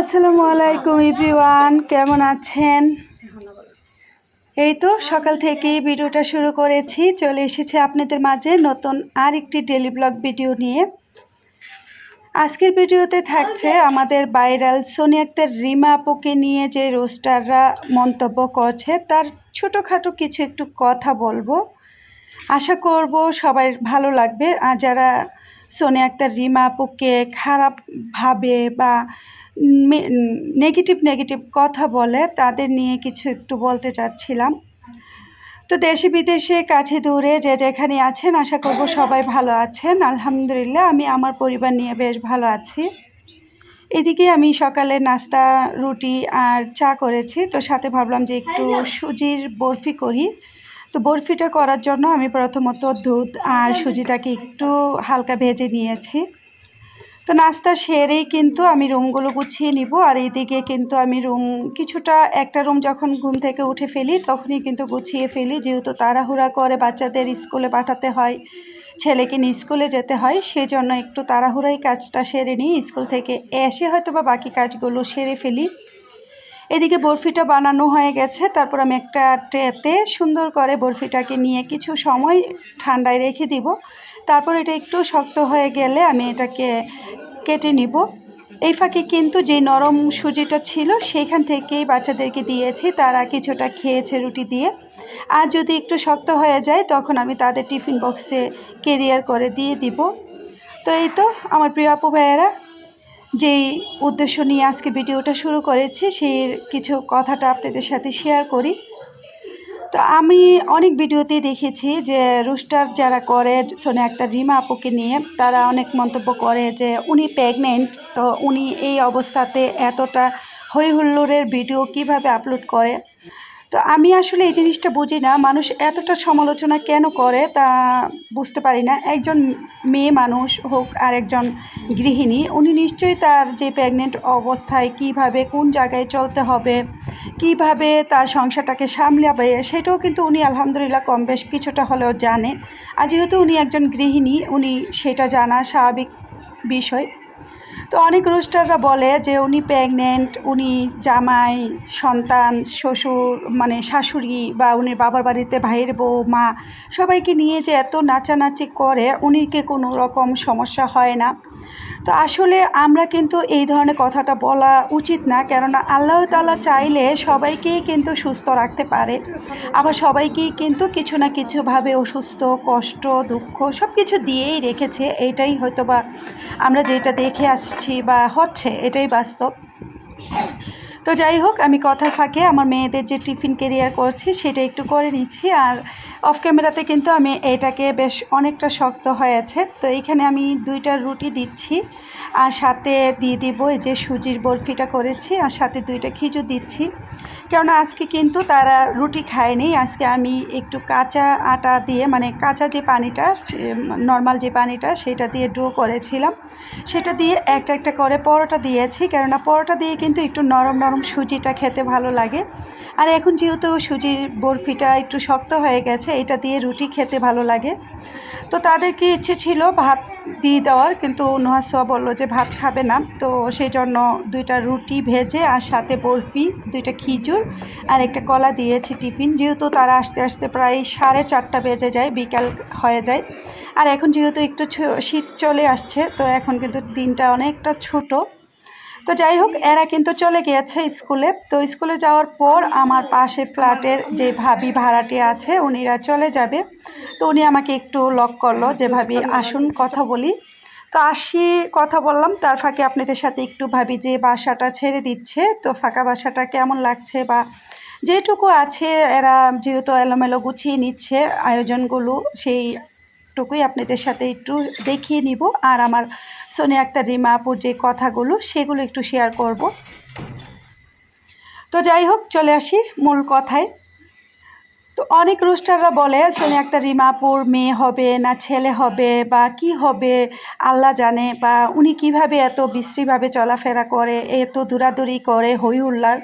আসসালামু আলাইকুম, এভরিওয়ান। কেমন আছেন? এই তো সকাল থেকেই ভিডিওটা শুরু করেছি। চলে এসেছে আপনাদের মাঝে নতুন আর একটি ডেলি ব্লগ ভিডিও নিয়ে। আজকের ভিডিওতে থাকছে আমাদের ভাইরাল সোনি আক্তার রিমা আপুকে নিয়ে যে রোস্টাররা মন্তব্য করছে, তার ছোটোখাটো কিছু একটু কথা বলব। আশা করব সবাই ভালো লাগবে। আর যারা সোনি আক্তার রিমা আপুকে খারাপভাবে বা নেগেটিভ নেগেটিভ কথা বলে তাদের নিয়ে কিছু একটু বলতে চাচ্ছিলাম। তো দেশে বিদেশে কাছে দূরে যে যেখানে আছেন আশা করব সবাই ভালো আছেন। আলহামদুলিল্লাহ আমি আমার পরিবার নিয়ে বেশ ভালো আছি। এদিকে আমি সকালে নাস্তা রুটি আর চা করেছি। তো সাথে ভাবলাম যে একটু সুজির বরফি করি। তো বরফিটা করার জন্য আমি প্রথমত দুধ আর সুজিটাকে একটু হালকা ভেজে নিয়েছি। তো নাস্তা সেরেই কিন্তু আমি রুমগুলো গুছিয়ে নিব আর এইদিকে কিন্তু আমি রুম কিছুটা, একটা রুম যখন ঘুম থেকে উঠে ফেলি তখনই কিন্তু গুছিয়ে ফেলি। যেহেতু তাড়াহুড়া করে বাচ্চাদের স্কুলে পাঠাতে হয়, ছেলেকে নিয়ে স্কুলে যেতে হয়, সেজন্য একটু তাড়াহুড়াই কাজটা সেরে নিই। স্কুল থেকে এসে হয়তো বা বাকি কাজগুলো সেরে ফেলি। এদিকে বরফিটা বানানো হয়ে গেছে। তারপর আমি একটা ট্রেতে সুন্দর করে বরফিটাকে নিয়ে কিছু সময় ঠান্ডায় রেখে দিব। তারপর এটা একটু শক্ত হয়ে গেলে আমি এটাকে কেটে নিব। এই ফাঁকে কিন্তু যে নরম সুজিটা ছিল সেইখান থেকেই বাচ্চাদেরকে দিয়েছি, তারা কিছুটা খেয়েছে রুটি দিয়ে। আর যদি একটু শক্ত হয়ে যায়, তখন আমি তাদের টিফিন বক্সে কেরিয়ার করে দিয়ে দিব। তো এই তো আমার প্রিয় আপু ভাইয়েরা, যেই উদ্দেশ্য নিয়ে আজকে ভিডিওটা শুরু করেছি, সেই কিছু কথাটা আপনাদের সাথে শেয়ার করি। তো আমি অনেক ভিডিওতেই দেখেছি যে রুস্টার যারা করে শোনে একটা রিমা আপুকে নিয়ে, তারা অনেক মন্তব্য করে যে উনি প্রেগনেন্ট তো উনি এই অবস্থাতে এতটা হই হুল্লোড়ের ভিডিও কীভাবে আপলোড করে? তো আমি আসলে এই জিনিসটা বুঝি না। মানুষ এতটা সমালোচনা কেন করে তা বুঝতে পারি না। একজন মেয়ে মানুষ হোক আর একজন গৃহিণী, উনি নিশ্চয়ই তার যে প্রেগনেন্ট অবস্থায় কীভাবে, কোন জায়গায় চলতে হবে, কীভাবে তার সংসারটাকে সামলাবে, সেটাও কিন্তু উনি আলহামদুলিল্লাহ কম বেশ কিছুটা হলেও জানে। আর যেহেতু উনি একজন গৃহিণী, উনি সেটা জানা স্বাভাবিক বিষয়। তো অনেক রোস্টাররা বলে যে উনি প্রেগনেন্ট উনি জামাই, সন্তান, শ্বশুর মানে শাশুড়ি বা উনি বাবার বাড়িতে ভাইয়ের বউ, মা সবাইকে নিয়ে যে এত নাচানাচি করে, উনিকে কোনো রকম সমস্যা হয় না। তো আসলে আমরা কিন্তু এই ধরনের কথাটা বলা উচিত না, কেননা আল্লাহ তালা চাইলে সবাইকেই কিন্তু সুস্থ রাখতে পারে। আবার সবাইকেই কিন্তু কিছু না কিছুভাবে অসুস্থ, কষ্ট, দুঃখ সব কিছু দিয়েই রেখেছে। এটাই হয়তো বা আমরা যেটা দেখে আসছি বা হচ্ছে, এটাই বাস্তব। তো যাই হোক, আমি কথা ফাঁকে আমার মেয়েদের যে টিফিন কেরিয়ার করছি, সেটা একটু করে নিচ্ছি। আর অফ ক্যামেরাতে কিন্তু আমি এটাকে বেশ অনেকটা শক্ত হয়েছে। তো এইখানে আমি দুইটা রুটি দিচ্ছি, আর সাথে দিয়ে দিব এই যে সুজির বরফিটা করেছি, আর সাথে দুইটা খিচুর দিচ্ছি। কেননা আজকে কিন্তু তারা রুটি খায়নি। আজকে আমি একটু কাঁচা আটা দিয়ে মানে কাঁচা যে পানিটা নর্মাল যে পানিটা, সেটা দিয়ে ডো করেছিলাম। সেটা দিয়ে একটা একটা করে পরোটা দিয়েছি, কেননা পরোটা দিয়ে কিন্তু একটু নরম নরম সুজিটা খেতে ভালো লাগে। আর এখন যেহেতু সুজির বরফিটা একটু শক্ত হয়ে গেছে, এটা দিয়ে রুটি খেতে ভালো লাগে। তো তাদেরকে ইচ্ছে ছিল ভাত দিয়ে দেওয়ার, কিন্তু নোহাসোয়া বলল যে ভাত খাবে না। তো সেই জন্য দুইটা রুটি ভেজে আর সাথে বরফি, দুইটা খিজুর আর একটা কলা দিয়েছি টিফিন। যেহেতু তারা আসতে আসতে প্রায় সাড়ে চারটা বেজে যায়, বিকাল হয়ে যায়। আর এখন যেহেতু একটু শীত চলে আসছে, তো এখন কিন্তু দিনটা অনেকটা ছোট। তো যাই হোক, এরা কিন্তু চলে গিয়েছে স্কুলে। তো স্কুলে যাওয়ার পর আমার পাশে ফ্ল্যাটের যে ভাবি ভাড়াটি আছে, উনিরা চলে যাবে। তো উনি আমাকে একটু লক করল যে, ভাবি, আসুন, কথা বলি। তো আসি কথা বললাম, তার ফাঁকে আপনাদের সাথে একটু ভাবি যে বাসাটা ছেড়ে দিচ্ছে, তো ফাঁকা বাসাটা কেমন লাগছে বা যেটুকু আছে, এরা যেহেতু এলোমেলো গুছিয়ে নিচ্ছে, আয়োজনগুলো সেই টুকুই আপনাদের সাথে একটু দেখিয়ে নিব। আর আমার সোনিয়া আক্তার, রিমা আপুর যে কথাগুলো, সেগুলো একটু শেয়ার করব। তো যাই হোক, চলে আসি মূল কথায়। তো অনেক রোস্টাররা বলে সোনিয়া আক্তার রিমাপুর মেয়ে হবে না ছেলে হবে বা কি হবে, আল্লাহ জানে বা উনি কীভাবে এত বিশ্রীভাবে চলাফেরা করে, এত দূরাদূরি করে হই উল্লার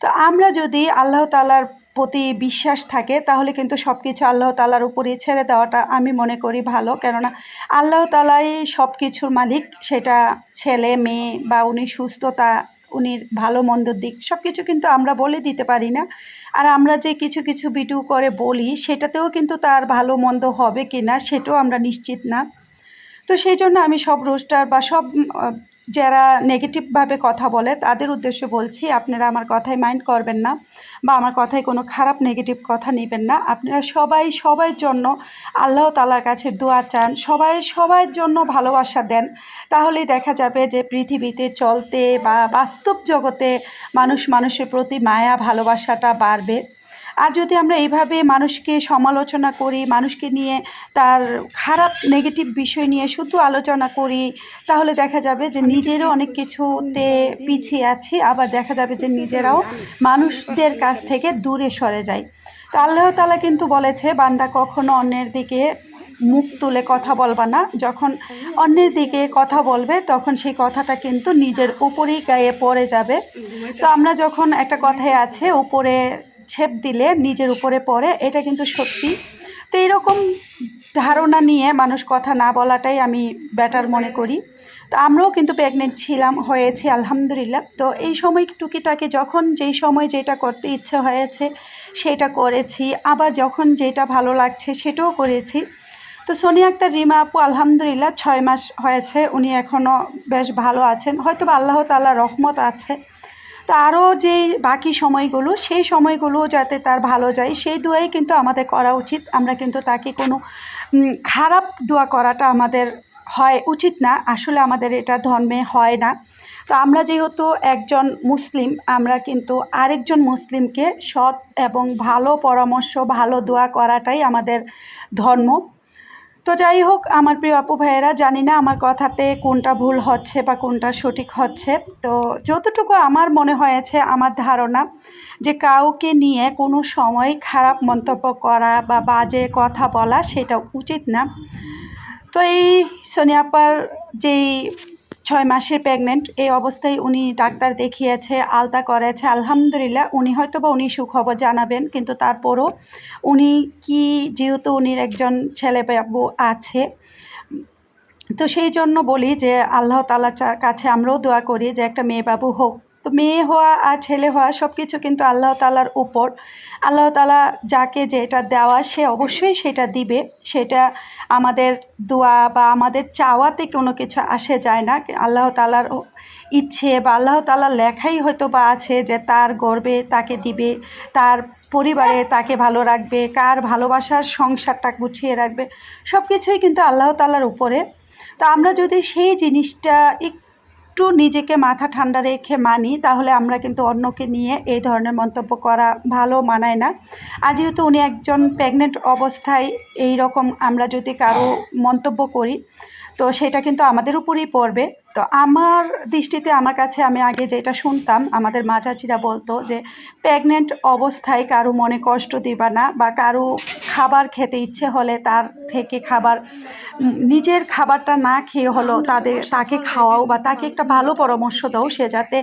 তো আমরা যদি আল্লাহ তালার প্রতি বিশ্বাস থাকে, তাহলে কিন্তু সব কিছু আল্লাহ তালার উপরে ছেড়ে দেওয়াটা আমি মনে করি ভালো। কেননা আল্লাহ তালাই সব কিছুর মালিক, সেটা ছেলে, মেয়ে বা উনি সুস্থতা উনির ভালো মন্দর দিক সব কিছু কিন্তু আমরা বলে দিতে পারি না। আর আমরা যে কিছু কিছু বিটু করে বলি, সেটাতেও কিন্তু তার ভালো মন্দ হবে কি না, সেটাও আমরা নিশ্চিত না। তো সেই জন্য আমি সব রোস্টার বা সব যারা নেগেটিভভাবে কথা বলে, তাদের উদ্দেশ্যে বলছি, আপনারা আমার কথায় মাইন্ড করবেন না। বা আমার কথায় কোনো খারাপ নেগেটিভ কথা নেবেন না। আপনারা সবাই সবার জন্য আল্লাহ তালার কাছে দোয়া চান। সবাই সবার জন্য ভালোবাসা দেন। তাহলেই দেখা যাবে যে পৃথিবীতে চলতে বা বাস্তব জগতে মানুষ মানুষের প্রতি মায়া, ভালোবাসাটা বাড়বে। আর যদি আমরা এইভাবে মানুষকে সমালোচনা করি, মানুষকে নিয়ে তার খারাপ নেগেটিভ বিষয় নিয়ে শুধু আলোচনা করি, তাহলে দেখা যাবে যে নিজেরও অনেক কিছুতে পিছিয়ে আছি। আবার দেখা যাবে যে নিজেরাও মানুষদের কাছ থেকে দূরে সরে যায়। তো আল্লাহ তালা কিন্তু বলেছে, বান্দা কখনো অন্যের দিকে মুখ তুলে কথা বলবা না। যখন অন্যের দিকে কথা বলবে, তখন সেই কথাটা কিন্তু নিজের উপরেই গায়ে পড়ে যাবে। তো আমরা যখন একটা কথায় আছে, উপরে ছেপ দিলে নিজের উপরে পড়ে, এটা কিন্তু সত্যি। তো এরকম ধারণা নিয়ে মানুষ কথা না বলাটাই আমি বেটার মনে করি। তো আমরাও কিন্তু প্রেগনেন্ট ছিলাম, হয়েছি, আলহামদুলিল্লাহ। তো এই সময় টুকিটাকি যখন যেই সময় যেটা করতে ইচ্ছে হয়েছে, সেটা করেছি। আবার যখন যেটা ভালো লাগছে, সেটাও করেছি। তো সোনিয়া আক্তার, রিমা আপু, আলহামদুলিল্লাহ, ছয় মাস হয়েছে, উনি এখনও বেশ ভালো আছেন। হয়তো আল্লাহ তাল্লাহ রহমত আছে। তো আরও যে বাকি সময়গুলো, সেই সময়গুলো যাতে তার ভালো যায়, সেই দোয়াই কিন্তু আমাদের করা উচিত। আমরা কিন্তু তাকে কোনো খারাপ দোয়া করাটা আমাদের হয় উচিত না। আসলে আমাদের এটা ধর্মে হয় না। তো আমরা যেহেতু একজন মুসলিম, আমরা কিন্তু আরেকজন মুসলিমকে সৎ এবং ভালো পরামর্শ, ভালো দোয়া করাটাই আমাদের ধর্ম। তো যাই হোক, আমার প্রিয় আপু ভাইয়েরা, জানি না আমার কথাতে কোনটা ভুল হচ্ছে বা কোনটা সঠিক হচ্ছে। তো যতটুকু আমার মনে হয়েছে, আমার ধারণা যে কাউকে নিয়ে কোনো সময় খারাপ মন্তব্য করা বা বাজে কথা বলা সেটা উচিত না। তো এই সোনিয়াপার যেই ছয় মাসের প্রেগনেন্ট এই অবস্থায় উনি ডাক্তার দেখিয়েছে, আলতা করেছে। আলহামদুলিল্লাহ, উনি হয়তো বা উনি সুখবর জানাবেন, কিন্তু তারপরও উনি কি, যেহেতু উনির একজন ছেলে বাবু আছে। তো সেই জন্য বলি যে, আল্লাহ তালা কাছে আমরাও দোয়া করি যে, একটা মেয়ে বাবু হোক তো মেয়ে হওয়া আর ছেলে হওয়া সব কিছু কিন্তু আল্লাহ তালার উপর। আল্লাহ তালা যাকে যেটা দেওয়া সে অবশ্যই সেটা দিবে। সেটা আমাদের দোয়া বা আমাদের চাওয়াতে কোনো কিছু আসে যায় না। আল্লাহ তালার ইচ্ছে বা আল্লাহ তালার লেখাই হয়তো বা আছে যে তার গর্বে তাকে দিবে, তার পরিবারে তাকে ভালো রাখবে, কার ভালোবাসার সংসারটা গুছিয়ে রাখবে। সব কিছুই কিন্তু আল্লাহ তালার উপরে। তো আমরা যদি সেই জিনিসটা একটু নিজেকে মাথা ঠান্ডা রেখে মানি, তাহলে আমরা কিন্তু অন্যকে নিয়ে এই ধরনের মন্তব্য করা ভালো মানায় না। আর যেহেতু উনি একজন প্রেগনেন্ট অবস্থায়, এই রকম আমরা যদি কারও মন্তব্য করি তো সেটা কিন্তু আমাদের উপরেই পড়বে। তো আমার দৃষ্টিতে, আমার কাছে আমি আগে যেটা শুনতাম, আমাদের মা চাচিরা বলতো যে, প্রেগনেন্ট অবস্থায় কারও মনে কষ্ট দিবা না বা কারও খাবার খেতে ইচ্ছে হলে তার থেকে খাবার নিজের খাবারটা না খেয়ে হলো তাদের, তাকে খাওয়াও বা তাকে একটা ভালো পরামর্শ দাও সে যাতে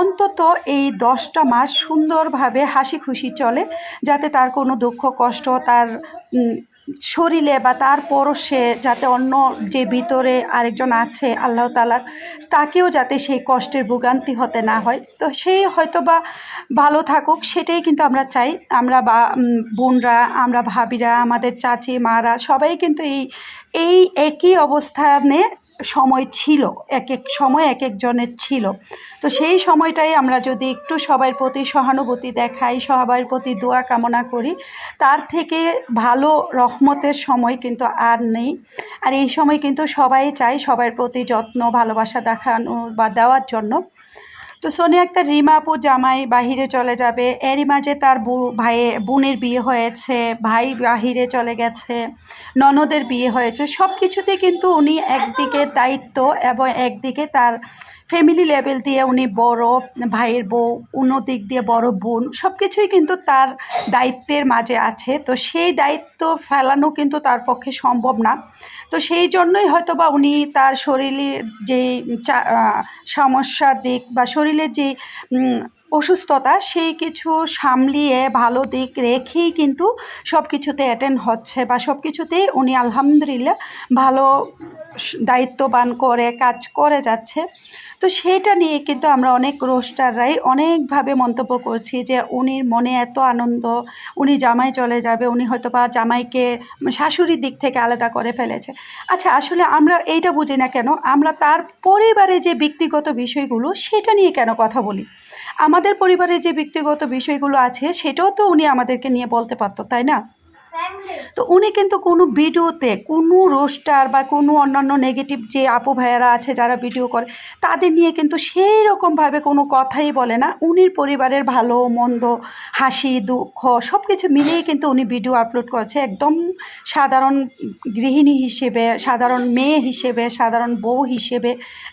অন্তত এই দশটা মাস সুন্দরভাবে হাসি খুশি চলে, যাতে তার কোনো দুঃখ, কষ্ট, তার শরীরে বা তার পরশে যাতে অন্য যে ভিতরে আরেকজন আছে, আল্লাহ তালার তাকেও যাতে সেই কষ্টের ভোগান্তি হতে না হয়। তো সেই হয়তো বা ভালো থাকুক, সেটাই কিন্তু আমরা চাই। আমরা বা বোনরা, আমরা ভাবিরা, আমাদের চাচি, মারা সবাই কিন্তু এই এই একই অবস্থানে সময় ছিল, এক এক সময় এক একজনের ছিল। তো সেই সময়টাই আমরা যদি একটু সবার প্রতি সহানুভূতি দেখাই, সবার প্রতি দোয়া কামনা করি, তার থেকে ভালো রহমতের সময় কিন্তু আর নেই। আর এই সময় কিন্তু সবাই চায় সবার প্রতি যত্ন, ভালোবাসা দেখানো বা দেওয়ার জন্য। তো সোনিয়া একটা রিমা আপু জামাই বাহিরে চলে যাবে। এরই মাঝে তার ভাইয়ে, বোনের বিয়ে হয়েছে, ভাই বাহিরে চলে গেছে, ননদের বিয়ে হয়েছে। সব কিছুতে কিন্তু উনি একদিকে দায়িত্ব এবং একদিকে তার ফ্যামিলি লেভেল দিয়ে উনি বড়, ভাইয়ের বউ, অন্য দিক দিয়ে বড় বোন সব কিছুই কিন্তু তার দায়িত্বের মাঝে আছে। তো সেই দায়িত্ব ফেলানো কিন্তু তার পক্ষে সম্ভব না। তো সেই জন্যই হয়তো বা উনি তার শরীরে যে সমস্যার দিক বা শরীরের যে অসুস্থতা, সেই কিছু সামলিয়ে ভালো দিক রেখেই কিন্তু সব কিছুতে অ্যাটেন্ড হচ্ছে বা সব কিছুতেই উনি আলহামদুলিল্লাহ ভালো দায়িত্ববান করে, কাজ করে যাচ্ছে। তো সেইটা নিয়ে কিন্তু আমরা অনেক রোস্টাররাই অনেকভাবে মন্তব্য করছি যে উনির মনে এত আনন্দ, উনি জামাই চলে যাবে, উনি হয়তো বা জামাইকে শাশুড়ির দিক থেকে আলাদা করে ফেলেছে। আচ্ছা আসলে আমরা এইটা বুঝি না কেন? আমরা তার পরিবারে যে ব্যক্তিগত বিষয়গুলো, সেটা নিয়ে কেন কথা বলি? আমাদের পরিবারে যে ব্যক্তিগত বিষয়গুলো আছে, সেটাও তো উনি আমাদেরকে নিয়ে বলতে পারতো, তাই না? তো উনি কিন্তু কোনো ভিডিওতে কোনো রোস্টার বা কোনো অন্যান্য নেগেটিভ যে আপু ভাইয়ারা আছে যারা ভিডিও করে, তাদের নিয়ে কিন্তু সেই রকমভাবে কোনো কথাই বলে না। উনির পরিবারের ভালো, মন্দ, হাসি, দুঃখ সব কিছু মিলিয়ে কিন্তু উনি ভিডিও আপলোড করছে। একদম সাধারণ গৃহিণী হিসেবে, সাধারণ মেয়ে হিসেবে, সাধারণ বউ হিসেবে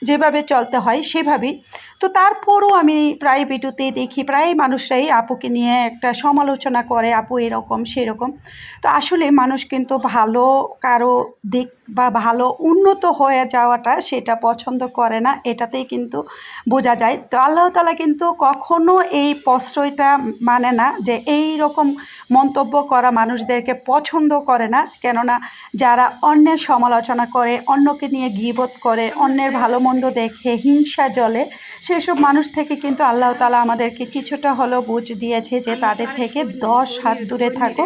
যেভাবে চলতে হয় সেভাবেই। তো তারপরও আমি প্রায় ভিডিওতেই দেখি, প্রায় মানুষরাই আপুকে নিয়ে একটা সমালোচনা করে, আপু এরকম, সেরকম। তো আসলে মানুষ কিন্তু ভালো কারও দিক বা ভালো উন্নত হয়ে যাওয়াটা সেটা পছন্দ করে না, এটাতেই কিন্তু বোঝা যায়। তো আল্লাহ তালা কিন্তু কখনো এই প্রশ্রয়টা মানে না যে এই রকম মন্তব্য করা মানুষদেরকে পছন্দ করে না, কেননা যারা অন্যের সমালোচনা করে, অন্যকে নিয়ে গিবোধ করে, অন্যের ভালো মন্দ দেখে, হিংসা জলে, সেসব মানুষ থেকে কিন্তু আল্লাহ তালা আমাদেরকে কিছুটা হলেও বুঝ দিয়েছে যে তাদের থেকে দশ হাত দূরে থাকো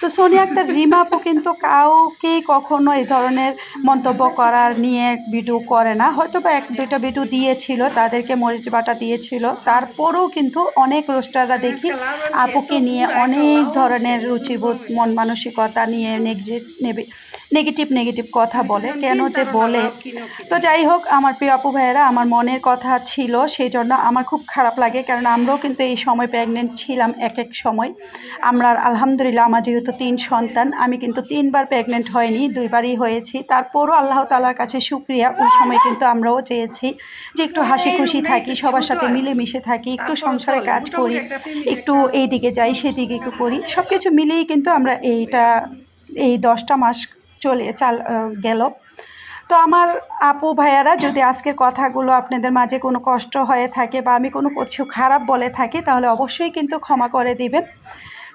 তো সোনিয়া আক্তার রিমা আপু কিন্তু কাউকে কখনো এই ধরনের মন্তব্য করার নিয়ে ভিডিও করে না। হয়তো বা এক, দুইটা ভিডিও দিয়েছিল, তাদেরকে মরিচ বাটা দিয়েছিল। তারপরও কিন্তু অনেক রোস্টাররা দেখি আপুকে নিয়ে অনেক ধরনের রুচিবোধ, মন মানসিকতা নিয়ে নেগেটিভ নেগেটিভ নেগেটিভ কথা বলে কেন যে বলে। তো যাই হোক আমার প্রিয় আপু ভাইয়েরা আমার মনের কথা ছিল সেই জন্য আমার খুব খারাপ লাগে কারণ আমরাও কিন্তু এই সময় প্রেগনেন্ট ছিলাম এক এক সময়। আমরা আলহামদুলিল্লাহ আমার যেহেতু তিন সন্তান আমি কিন্তু তিনবার প্রেগনেন্ট হয়নি দুইবারই হয়েছি। তারপরও আল্লাহ তালার কাছে শুক্রিয়া ওই সময় কিন্তু আমরাও চেয়েছি যে একটু হাসি খুশি থাকি সবার সাথে মিলেমিশে থাকি একটু সংসারে কাজ করি একটু এইদিকে যাই সেদিকে একটু করি। সব কিছু মিলেই কিন্তু আমরা এইটা এই দশটা মাস চলে, চাল গেল। তো আমার আপু ভাইয়ারা, যদি আজকের কথাগুলো আপনাদের মাঝে কোনো কষ্ট হয়ে থাকে বা আমি কোনো কিছু খারাপ বলে থাকি, তাহলে অবশ্যই কিন্তু ক্ষমা করে দিবেন।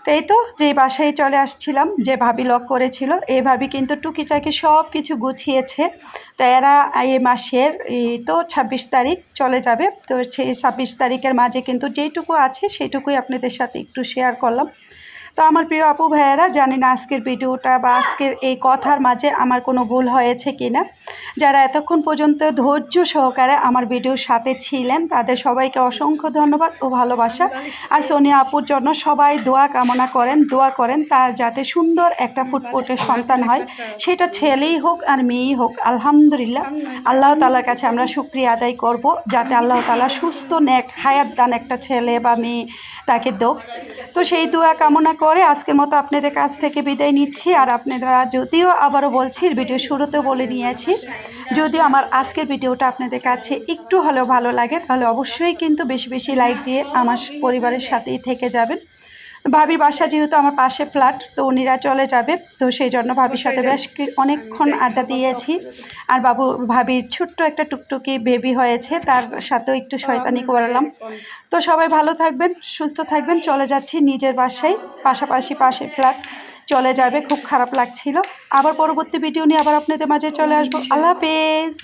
তো এই তো যে বাসায় চলে আসছিলাম, যে ভাবি লক করেছিল, এই ভাবি কিন্তু টুকিটাকি সব কিছু গুছিয়েছে। তো এরা এই মাসের, এই তো ছাব্বিশ তারিখ চলে যাবে। তো সেই ছাব্বিশ তারিখের মাঝে কিন্তু যেইটুকু আছে, সেইটুকুই আপনাদের সাথে একটু শেয়ার করলাম। তো আমার প্রিয় আপু ভাইয়েরা জানি না আজকের ভিডিওটা বা আজকের এই কথার মাঝে আমার কোনো ভুল হয়েছে কি না যারা এতক্ষণ পর্যন্ত ধৈর্য সহকারে আমার ভিডিওর সাথে ছিলেন, তাদের সবাইকে অসংখ্য ধন্যবাদ ও ভালোবাসা। আর সোনিয়া আপুর জন্য সবাই দোয়া কামনা করেন, দোয়া করেন, তার যাতে সুন্দর একটা ফুটফুটে সন্তান হয়। সেটা ছেলেই হোক আর মেয়েই হোক, আলহামদুলিল্লাহ। আল্লাহ তালার কাছে আমরা শুক্রিয়া আদায় করব, যাতে আল্লাহ তালা সুস্থ, নেক, হায়াত দান একটা ছেলে বা মেয়ে তাকে দোক। তো সেই দোয়া কামনা করে আজকের মতো আপনাদের কাছ থেকে বিদায় নিচ্ছি। আর আপনারা যদিও আবারও বলছি, ভিডিও শুরুতেও বলে নিয়েছি যদিও আমার আজকের ভিডিওটা আপনাদের কাছে একটু হলেও ভালো লাগে তাহলে অবশ্যই কিন্তু বেশি বেশি লাইক দিয়ে আমার পরিবারের সাথেই থেকে যাবেন। ভাবির বাসা যেহেতু আমার পাশে ফ্ল্যাট তো উনিরা চলে যাবে তো সেই জন্য ভাবির সাথে বেশ অনেকক্ষণ আড্ডা দিয়েছি। আর বাবু ভাবির ছোট্ট একটা টুকটুকি বেবি হয়েছে তার সাথেও একটু শয়তানি করালাম। তো সবাই ভালো থাকবেন সুস্থ থাকবেন চলে যাচ্ছি নিজের বাসায় পাশাপাশি পাশে ফ্ল্যাট। চলে যাবে, খুব খারাপ লাগছিল। আবার পরবর্তী ভিডিও নিয়ে আবার আপনাদের মাঝে চলে আসব। আল্লাহ হাফেজ।